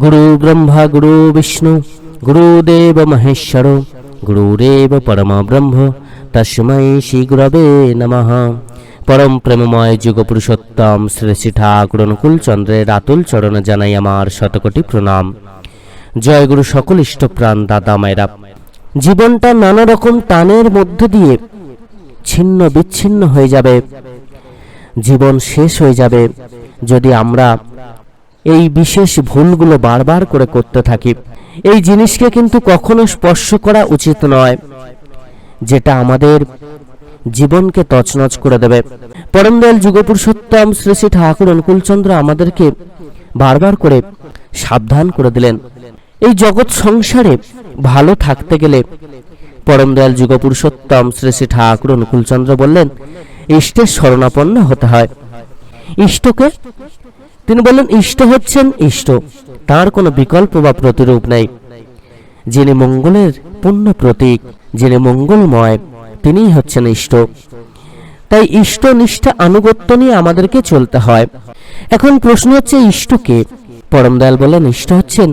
গুরু ব্রহ্মা গুরু বিষ্ণু গুরুদেব মহেশ্বর গুরুরেব পরম ব্রহ্ম তস্মৈ শ্রী গুরবে নমঃ পরম প্রেমময় যুগ পুরুষোত্তম শ্রী শ্রী ঠাকুর অনুকূল চন্দ্রের আতুল চরণে জানাই আমার শতকোটি প্রণাম জয় গুরু সকল ইষ্টপ্রাণ দাদা মায়েরা। জীবনটা নানা রকম টানের মধ্য দিয়ে ছিন্ন বিচ্ছিন্ন হয়ে যাবে। জীবন শেষ হয়ে যাবে। যদি আমরা এই বিশেষ ভুলগুলো বারবার করে করতে থাকি। এই জিনিসকে কিন্তু কখনো স্পর্শ করা উচিত নয়, যেটা আমাদের জীবনকে তছনছ করে দেবে। পরমদয়াল যুগপুরুষোত্তম শ্রী শ্রী ঠাকুর অনুকূলচন্দ্র আমাদেরকে বারবার করে সাবধান করে দিলেন। এই জগৎ সংসারে ভালো থাকতে গেলে পরমদয়াল যুগপুরুষোত্তম শ্রী শ্রী ঠাকুর অনুকূলচন্দ্র বললেন ইষ্টের শরণাপন্ন হতে হয়। ইষ্টকে তিনি বললেন, ইষ্ট হচ্ছেন ইষ্ট। তার কোনো বিকল্প বা প্রতিরূপ নাই। যিনি মঙ্গলের পূর্ণ প্রতীক, যিনি মঙ্গলময়, তিনিই হচ্ছেন ইষ্ট। তাই ইষ্ট নিষ্ঠা আনুগত্য নিয়ে আমাদেরকে চলতে হয়। এখন প্রশ্ন হচ্ছে ইষ্টকে পরম দয়াল বলেন ইষ্ট হচ্ছেন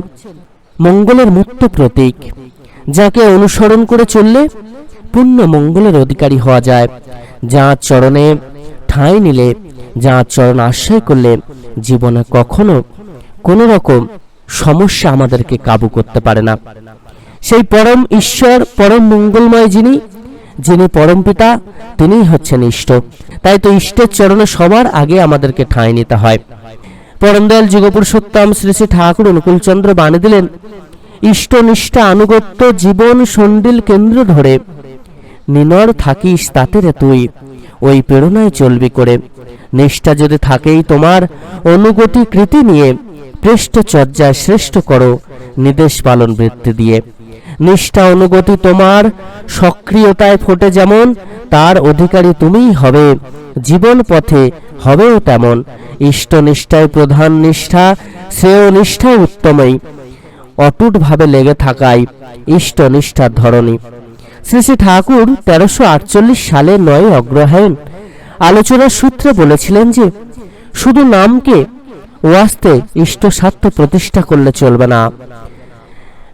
মঙ্গলের মূর্ত প্রতীক, যাকে অনুসরণ করে চললে পূর্ণ মঙ্গলের অধিকারী হওয়া যায়। যার চরণে ঠাঁই নিলে যার চরণ আশ্রয় করলে জীবনে কখনো কোনো রকম সমস্যা আমাদেরকে কাবু করতে পারে না। সেই পরম ঈশ্বর, পরম মঙ্গলময় যিনি যিনি পরম পিতা, তিনিই হচ্ছেন ইষ্ট। তাই তো ইষ্টের চরণে সবার আগে আমাদেরকে ঠাঁই নিতে হয়। পরমদয়াল যুগপুরুষোত্তম শ্রী শ্রী ঠাকুর অনুকূলচন্দ্র বাণী দিলেন, ইষ্ট নিষ্ঠা আনুগত্য জীবন সন্ডিল কেন্দ্র ধরে। নিনর থাকিস তাতে তুই, ওই প্রেরণায় চলবি করে। নিষ্ঠা যদি থাকেই তোমার, অনুগতি কৃতি নিয়ে পৃষ্ঠ চর্যায় শ্রেষ্ঠ করো, নিদেশ পালন বৃত্তি দিয়ে। নিষ্ঠা অনুগতি তোমার, সক্রিয়তায় ফোটে যেমন, তার অধিকারী তুমিই হবে, জীবন পথে হবেও তেমন। ইষ্ট নিষ্ঠায় প্রধান নিষ্ঠা, শ্রেয় নিষ্ঠা উত্তমই। অটুটভাবে লেগে থাকায় ইষ্ট নিষ্ঠার ধরনী শ্রী শ্রী ঠাকুর তেরোশো সালে নয় অগ্রহায়ণ আলোচনার সূত্রে বলেছিলেন যে, শুধু নামকে ওয়াস্তে ইষ্ট স্বার্থ প্রতিষ্ঠা করলে চলবে না।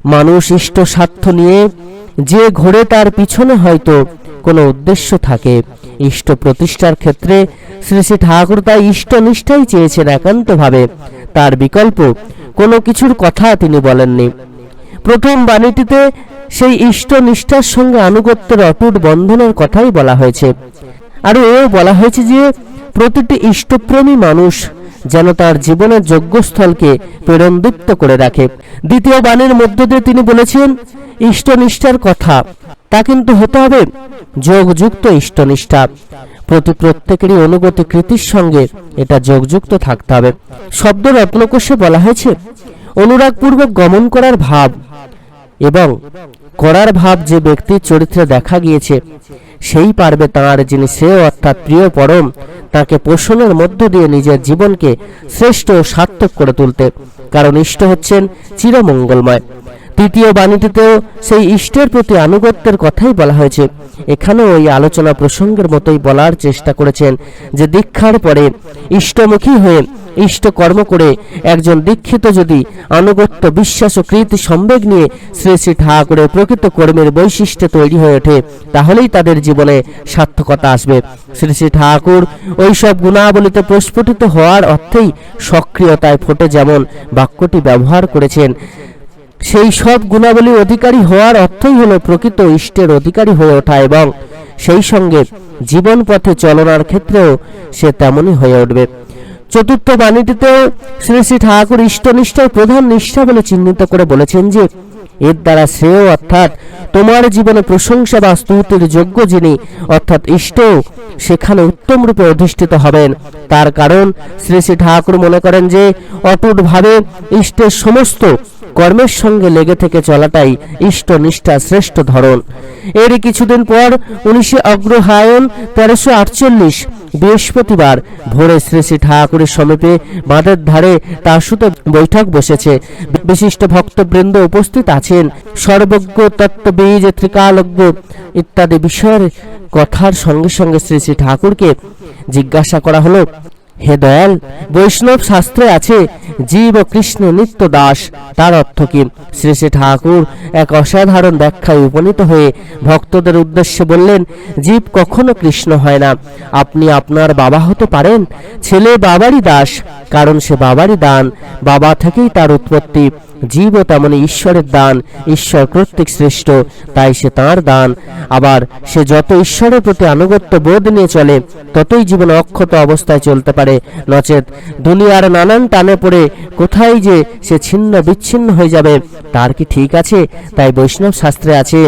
মানুষ ইষ্ট স্বার্থ নিয়ে যে ঘোরে তার পিছনে হয়তো কোনো উদ্দেশ্য থাকে। ইষ্ট প্রতিষ্ঠার ক্ষেত্রে শ্রী শ্রী ঠাকুর তাই ইষ্ট নিষ্ঠাই চেয়েছেন একান্তভাবে। তার বিকল্প কোনো কিছুর কথা তিনি বলেননি। প্রথম বাণীটিতে সেই ইষ্ট নিষ্ঠার সঙ্গে আনুগত্যের অটুট বন্ধনের কথাই বলা হয়েছে। আরও এও বলা হয়েছে যে প্রতিটি ইষ্টপ্রেমী মানুষ যেন তার জীবনের যজ্ঞস্থলকে প্রেরণদীপ্ত করে রাখে। দ্বিতীয় বাণীর মধ্য দিয়ে তিনি বলেছেন, ইষ্টনিষ্ঠার কথা, তা কিন্তু হতে হবে যোগযুক্ত ইষ্টনিষ্ঠা। প্রতি প্রত্যেকেরই অনুগতি কৃতির সঙ্গে এটা যোগযুক্ত থাকতে হবে। শব্দ রত্নকোষে বলা হয়েছে, অনুরাগপূর্বক গমন করার ভাব এবং করার ভাব যে ব্যক্তির চরিত্রে দেখা গিয়েছে, সেই পারবে তাঁর যিনি শ্রেয় অর্থাৎ প্রিয় পরম, তাকে পোষণের মধ্য দিয়ে নিজের জীবনকে শ্রেষ্ঠ ও সার্থক করে তুলতে। কারণ ইষ্ট হচ্ছেন চিরমঙ্গলময়। তৃতীয় বাণীটিতেও সেই ইষ্টের প্রতি আনুগত্যের কথাই বলা হয়েছে। এখানেও ওই আলোচনা প্রসঙ্গের মতোই বলার চেষ্টা করেছেন যে দীক্ষার পরে ইষ্টমুখী হয়ে ইষ্ট কর্ম করে একজন দীক্ষিত যদি আনুগত্য, বিশ্বাস ও কৃতি সম্বেগ নিয়ে শ্রী শ্রী ঠাকুরের প্রকৃত কর্মের বৈশিষ্ট্য তৈরি হয়ে ওঠে, তাহলেই তাদের জীবনে সার্থকতা আসবে। শ্রী শ্রী ঠাকুর ওইসব গুণাবলিতে প্রস্ফুটিত হওয়ার অর্থেই সক্রিয়তায় ফোটে যেমন বাক্যটি ব্যবহার করেছেন। সেই সব গুণাবলী অধিকারী হওয়ার অর্থই হলো প্রকৃত ইষ্টের অধিকারী হয়ে ওঠা এবং সেই সঙ্গে জীবন পথে চলনার ক্ষেত্রেও সে তেমনই হয়ে উঠবে। চতুর্থ বাণীটিতে শ্রী শ্রী ঠাকুর ইষ্টনিষ্ঠার প্রধান নিষ্ঠা বলে চিহ্নিত করে বলেছেন যে, এর দ্বারা শ্রেয় অর্থাৎ তোমার জীবনে প্রশংসা বা স্তুতির যোগ্য যিনি, অর্থাৎ ইষ্ট, সেখানে উত্তম রূপে অধিষ্ঠিত হবেন। তার কারণ শ্রী শ্রী ঠাকুর মনে করেন যে, অটুটভাবে ইষ্টের সমস্ত কর্মের সঙ্গে লেগে থেকে চলাটাই ইষ্ট নিষ্ঠা শ্রেষ্ঠ ধরন। এরই কিছুদিন পর উনিশে অগ্রহায়ণ তেরোশো আটচল্লিশ বৃহস্পতিবার ভোরে শ্রী শ্রী ঠাকুরের সমীপে বাঁধের ধারে তার সুতো বৈঠক বসেছে। বিশিষ্ট ভক্তবৃন্দ উপস্থিত আছেন। সর্বজ্ঞ, তত্ত্ববীজ, ত্রিকালজ্ঞ ইত্যাদি বিষয়ের কথার সঙ্গে সঙ্গে শ্রী শ্রী ঠাকুরকে জিজ্ঞাসা করা হলো হে দয়াল, বৈষ্ণব শাস্ত্রে আছে, জীব ও কৃষ্ণ নিত্য দাস তার অর্থ কি? শ্রী শ্রী ঠাকুর এক অসাধারণ ব্যাখ্যায় উপনীত হয়ে ভক্তদের উদ্দেশ্যে বললেন, জীব কখনো কৃষ্ণ হয় না। আপনি আপনার বাবা হতে পারেন, ছেলে বাবারই দাস, কারণ সে বাবারই দান, বাবা থেকেই তার উৎপত্তি। জীবও তেমনি ঈশ্বরের দান, ঈশ্বর কর্তৃক শ্রেষ্ঠ, তাই সে তাঁর দান। আবার সে যত ঈশ্বরের প্রতি আনুগত্য বোধ নিয়ে চলে, ততই জীবন অক্ষত অবস্থায় চলতে পারে। নচেত দুনিয়ার নানান টানে পড়ে কোথায় যে সে ছিন্ন বিচ্ছিন্ন হয়ে যাবে, তার কি ঠিক আছে? তাই বৈষ্ণব শাস্ত্রে আছে,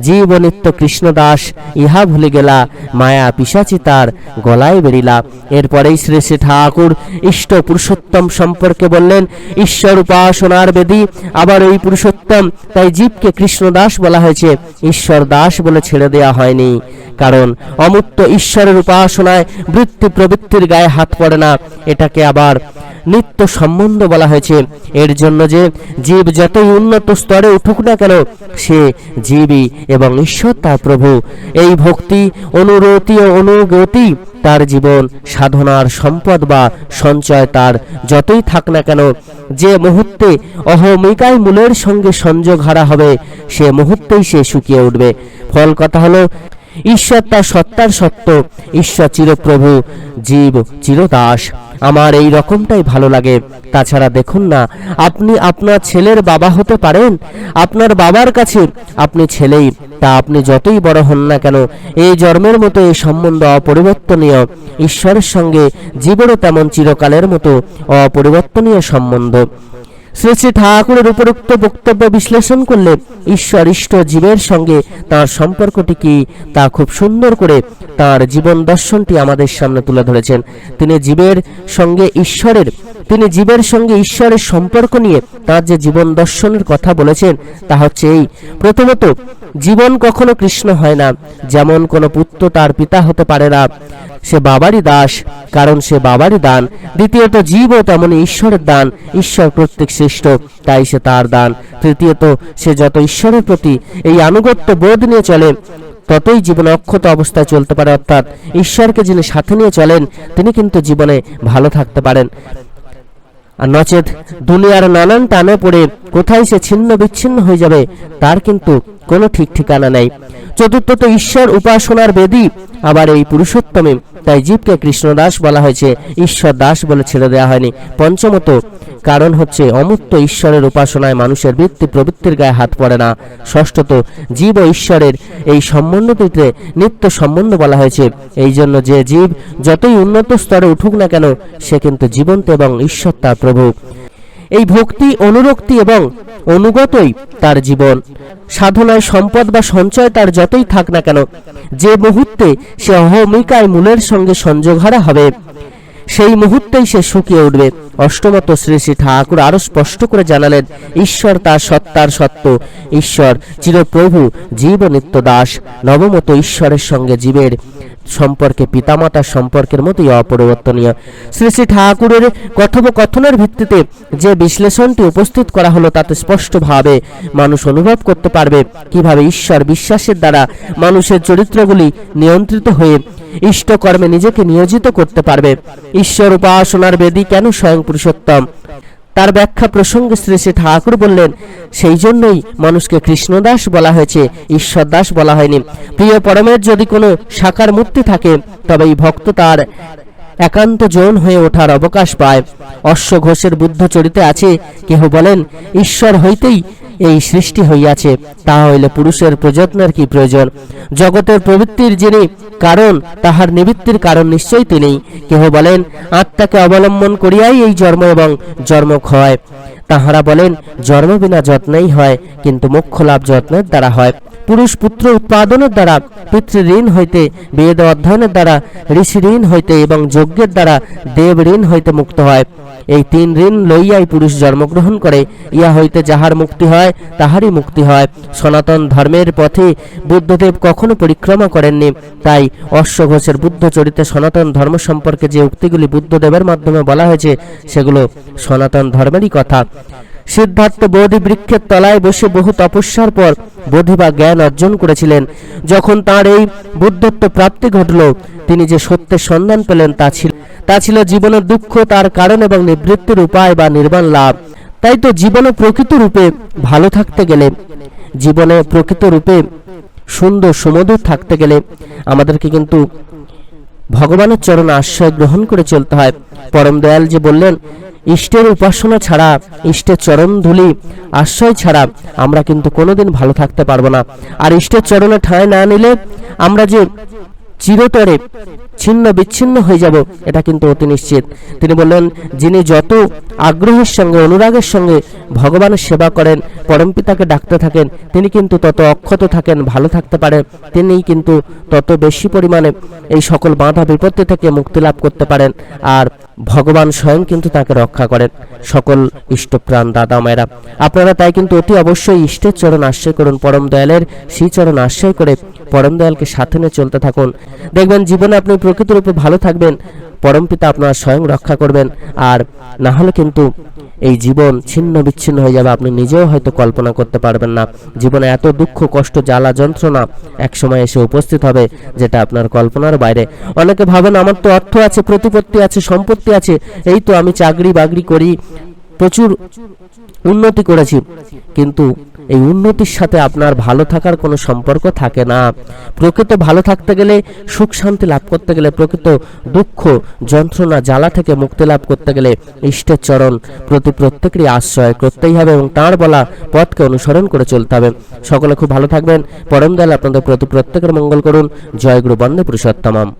জীব ও নিত্য কৃষ্ণদাস ইহা ভুলে গেলা, মায়া পিসাচি তার গলায় বেরিলা এরপরেই শ্রী শ্রী ঠাকুর ইষ্ট পুরুষোত্তম সম্পর্কে বললেন, ঈশ্বর উপাসনার বেদী, আবার ওই পুরুষোত্তম, তাই জীবকে কৃষ্ণদাস বলা হয়েছে। ঈশ্বর দাস বলে ছেড়ে দেয়া হয়নি। কারণ অমূর্ত ঈশ্বরের উপাসনায় বৃত্তি প্রবৃত্তির গায়ে হাত পড়ে না। এটাকে আবার নিত্য সম্বন্ধ বলা হয়েছে। এর জন্য যে জীব যতই উন্নত স্তরে উঠুক না কেন, সে জীবই এবং ঈশ্বর তার প্রভু। এই ভক্তি অনুরতি ও অনুগতি তার জীবন সাধনার সম্পদ বা সঞ্চয় তার যতই থাক না কেন। যে মুহূর্তে অহমিকায় মূলের সঙ্গে সংযোগ হারা হবে, সে মুহূর্তেই সে শুকিয়ে উঠবে। ফল কথা হলো ঈশ্বর তার সত্তার সত্য। ঈশ্বর চিরপ্রভু, জীব চিরদাস। আমার এই রকমটাই ভালো লাগে। তাছাড়া দেখুন না, আপনি আপনার ছেলের বাবা হতে পারেন। আপনার বাবার কাছে আপনি ছেলেই, তা আপনি যতই বড় হন না কেন, এই জন্মের মতো এই সম্বন্ধ অপরিবর্তনীয়। ঈশ্বরের সঙ্গে জীবেরও তেমন চিরকালের মতো অপরিবর্তনীয় সম্বন্ধ। শ্রী শ্রী ঠাকুরের উপরোক্ত বক্তব্য বিশ্লেষণ করলে ঈশ্বর ইষ্ট জীবের সঙ্গে তার সম্পর্কটি কি তা খুব সুন্দর করে তার জীবন দর্শনটি আমাদের সামনে তুলে ধরেছেন। তিনি জীবের সঙ্গে ঈশ্বরের তিনি জীবের সঙ্গে ঈশ্বরের সম্পর্ক নিয়ে তার যে জীবন দর্শনের কথা বলেছেন, তা হচ্ছে এই। প্রথমত, জীবন কখনো কৃষ্ণ হয় না, যেমন কোনো পুত্র তার পিতা হতে পারে না। সে বাবারই দাস, কারণ সে বাবারই দান। দ্বিতীয়ত, জীবও তেমনি ঈশ্বরের দান, ঈশ্বর প্রত্যেক শ্রেষ্ঠ, তাই সে তার দান। তৃতীয়ত, সে যত ঈশ্বরের প্রতি এই আনুগত্য বোধ নিয়ে চলে, ততই জীবনে অক্ষত অবস্থায় চলতে পারে। অর্থাৎ, ঈশ্বরকে যিনি সাথে নিয়ে চলেন, তিনি কিন্তু জীবনে ভালো থাকতে পারেন। আর নচেত দুনিয়ার নানান টানে পড়ে কোথায় সে ছিন্ন বিচ্ছিন্ন হয়ে যাবে, তার কিন্তু কোনো ঠিক ঠিকানা নেই। চতুর্থত ঈশ্বর উপাসনার বেদী আবার এই পুরুষোত্তমে তাই জীবকে কৃষ্ণদাস বলা হয়েছে ঈশ্বর দাস বলে ছেড়ে দেওয়া হয়নি। পঞ্চমত কারণ হচ্ছে, অমূর্ত ঈশ্বরের উপাসনায় মানুষের বৃত্তি প্রবৃত্তির গায়ে হাত পড়ে না। ষষ্ঠত, জীব ও ঈশ্বরের এই সম্বন্ধটিতে নিত্য সম্বন্ধ বলা হয়েছে। এই জন্য যে জীব যতই উন্নত স্তরে উঠুক না কেন, সে কিন্তু জীবন্ত এবং ঈশ্বর তার প্রভু। এই ভক্তি, অনুরক্তি এবং অনুগতই তার জীবন। সাধনায় সম্পদ বা সঞ্চয় তার যতই থাক না কেন, যে মুহূর্তে সে অহমিকায় মূলের সঙ্গে সংযোগহারা হবে, সেই মুহূর্তেই সে শুকিয়ে উঠবে। অষ্টমত শ্রী শ্রী ঠাকুর আরও স্পষ্ট করে জানালেন, ঈশ্বর তার সত্তার সত্য। ঈশ্বর চিরপ্রভু জীব নিত্য দাস। নবমত ঈশ্বরের সঙ্গে জীবের সম্পর্কে, পিতামাতার সম্পর্কের মতোই অপরিবর্তনীয়। শ্রী শ্রী ঠাকুরের কথোপকথনের ভিত্তিতে যে বিশ্লেষণটি উপস্থিত করা হলো তাতে স্পষ্টভাবে মানুষ অনুভব করতে পারবে কীভাবে ঈশ্বর বিশ্বাসের দ্বারা মানুষের চরিত্রগুলি নিয়ন্ত্রিত হয়ে ইষ্টকর্মে নিজেকে নিয়োজিত করতে পারবে। ঈশ্বর উপাসনার বেদী কেন স্বয়ং পুরুষোত্তম? তার ব্যাখ্যা প্রসঙ্গে শ্রী শ্রী ঠাকুর বললেন, সেই জন্যই মানুষকে কৃষ্ণদাস বলা হয়েছে ঈশ্বর দাস বলা হয়নি। প্রিয় পরমের যদি কোনো সাকার মূর্তি থাকে তবে এই ভক্ত তার একান্ত জন হয়ে ওঠার অবকাশ পায়। অশ্ব ঘোষের বুদ্ধ চরিতে আছে, কেহ বলেন, ঈশ্বর হইতেই এই সৃষ্টি হইয়াছে, তাহা হইলে পুরুষের প্রযত্নের কি প্রয়োজন? জগতের প্রবৃত্তির যিনি কারণ, তাহার নিবৃত্তির কারণ নিশ্চয়ই তিনি। কেহ বলেন, আত্মাকে অবলম্বন করিয়াই এই জন্ম এবং জন্মক্ষয় তাহারা বলেন, জন্ম বিনা যত্নেই হয়, কিন্তু মোক্ষ লাভ যত্নের দ্বারা হয়। পুরুষ পুত্র উৎপাদনের দ্বারা পিতৃঋণ হইতে বেদ অধ্যয়নের দ্বারা, ঋষি ঋণ হইতে এবং যজ্ঞের দ্বারা দেব ঋণ হইতে মুক্ত হয়। এই তিন ঋণ লইয়াই পুরুষ জন্মগ্রহণ করে, ইহা হইতে যাহার মুক্তি হয়, তাহারই মুক্তি হয়। সনাতন ধর্মের পথে বুদ্ধদেব কখনো পরিক্রমা করেননি, তাই অশ্বঘোষের বুদ্ধ চরিতে সনাতন ধর্ম সম্পর্কে যে উক্তিগুলি বুদ্ধদেবের মাধ্যমে বলা হয়েছে, সেগুলো সনাতন ধর্মেরই কথা। সিদ্ধার্থ বোধি বৃক্ষের তলায় বসে বহু তপস্যার পর বোধি বা জ্ঞান অর্জন করেছিলেন। যখন তার এই বুদ্ধত্ব প্রাপ্তি ঘটল, তিনি যে সত্যের সন্ধান পেলেন তা ছিল তা ছিল জীবনের দুঃখ তার কারণ এবং নিবৃত্তির উপায় বা নির্বাণ লাভ। তাই তো জীবনে প্রকৃত রূপে ভালো থাকতে গেলে, জীবনে প্রকৃত রূপে সুন্দর সুমধুর থাকতে গেলে আমাদেরকে কিন্তু ভগবানের চরণ আশ্রয় গ্রহণ করে চলতে হয়। পরম দয়াল যে বললেন ইষ্টের উপাসনা ছাড়া, ইষ্টের চরণ ধুলি, আশ্রয় ছাড়া আমরা কিন্তু কোনোদিন ভালো থাকতে পারব না। আর ইষ্টের চরণে ঠাঁই না নিলে আমরা যে চিরতরে ছিন্ন বিচ্ছিন্ন হয়ে যাব, এটা কিন্তু অতি নিশ্চিত। তিনি বললেন, যিনি যত আগ্রহের সঙ্গে, অনুরাগের সঙ্গে ভগবানের সেবা করেন পরমপিতাকে ডাকতে থাকেন, তিনি কিন্তু তত অক্ষত থাকেন, ভালো থাকতে পারেন তিনি কিন্তু তত বেশি পরিমাণে এই সকল বাধা বিপত্তি থেকে মুক্তি লাভ করতে পারেন, আর ভগবান স্বয়ং কিন্তু তাকে রক্ষা করেন। সকল ইষ্টপ্রাণ দাদা মায়েরা, আপনারা তাই কিন্তু অতি অবশ্যই ইষ্টের চরণ আশ্রয় করুন, পরম দয়ালের সেই চরণ আশ্রয় করে পরম দয়ালকে সাথে নিয়ে চলতে থাকুন। দেখবেন জীবনে আপনি প্রকৃত রূপে ভালো থাকবেন, পরম পিতা আপনার স্বয়ং রক্ষা করবেন, আর না হলে কিন্তু এই জীবন ছিন্ন বিচ্ছিন্ন হয়ে যাবে, আপনি নিজেও হয়তো কল্পনা করতে পারবেন না। জীবনে এত দুঃখ, কষ্ট, জ্বালা, যন্ত্রণা এক সময় এসে উপস্থিত হবে, যেটা আপনার কল্পনার বাইরে। অনেকে ভাবেন, আমার তো অর্থ আছে, প্রতিপত্তি আছে, সম্পত্তি আছে, এই তো আমি চাকরি বাকরি করি প্রচুর উন্নতি করেছি। কিন্তু এই উন্নতির সাথে আপনার ভালো থাকার কোনো সম্পর্ক থাকে না। প্রকৃত ভালো থাকতে গেলে সুখ শান্তি লাভ করতে গেলে, প্রকৃত দুঃখ যন্ত্রণা জ্বালা থেকে মুক্তি লাভ করতে গেলে ইষ্টের চরণ প্রতি প্রত্যেকেরই আশ্রয় করতেই হবে এবং তাঁর বলা পথকে অনুসরণ করে চলতে হবে। সকলে খুব ভালো থাকবেন। পরম দয়াল আপনাদের প্রতি প্রত্যেকের মঙ্গল করুন। জয় গুরু বন্দে পুরুষোত্তমম।